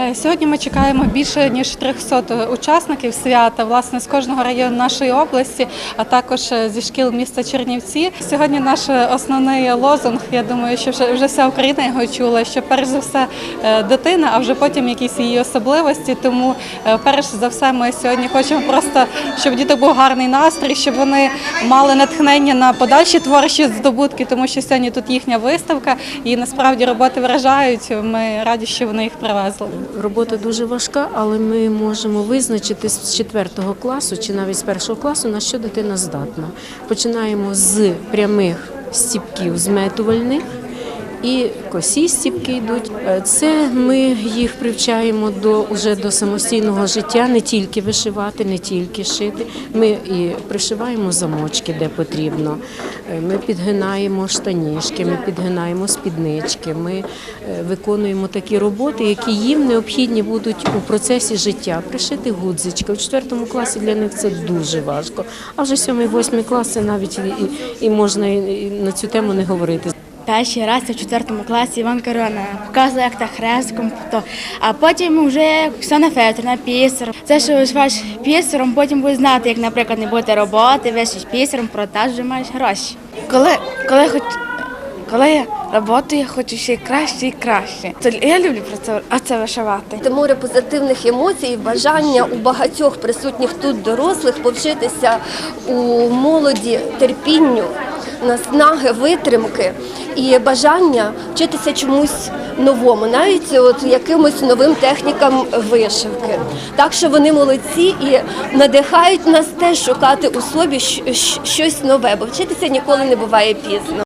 Е, Сьогодні ми чекаємо більше ніж 300 учасників свята, власне, з кожного району нашої області, а також е, зі шкіл міста Чернівці. Сьогодні наш е, основний лозунг, я думаю, що вже, вже вся Україна його чула, що перш за все е, дитина, а вже потім якісь її особливості. Тому е, перш за все ми сьогодні хочемо просто, щоб в діток був гарний настрій, щоб вони мали натхнення на подальші творчі здобутки, тому що сьогодні тут їхня виставка, і насправді роботи вражають. Ми раді, що вони їх привезли. Робота дуже важка, але ми можемо визначити з 4 класу чи навіть з першого класу, на що дитина здатна. Починаємо з прямих стіпків зметувальних. І косі стіпки йдуть. Е, Це ми їх привчаємо до уже до самостійного життя, не тільки вишивати, не тільки шити. Ми і пришиваємо замочки, де потрібно. Е, Ми підгинаємо штанішки, ми підгинаємо спіднички. Ми е, виконуємо такі роботи, які їм необхідні будуть у процесі життя. Пришити гудзички. У четвертому класі для них це дуже важко. А вже сьомий, восьмий клас це навіть і, і, можна і на цю тему не говорити. Перший раз в четвертому класі Іван Корона показує, як та хрестком, то а потім вже Оксана Федорівна пісаром. Це що вишиваєш пісаром, потім будеш знати, як, наприклад, не буде роботи, вишиш пісаром, продаж вже маєш гроші. Коли, коли хоч. Коли я працюю, я хочу ще краще і краще. То я люблю про це, а це вишивати. Це море позитивних емоцій, і бажання у багатьох присутніх тут дорослих повчитися у молоді терпінню, наснаги, витримки і бажання вчитися чомусь новому, навіть от якимось новим технікам вишивки. Так що вони молодці і надихають нас теж шукати у собі щось нове, бо вчитися ніколи не буває пізно.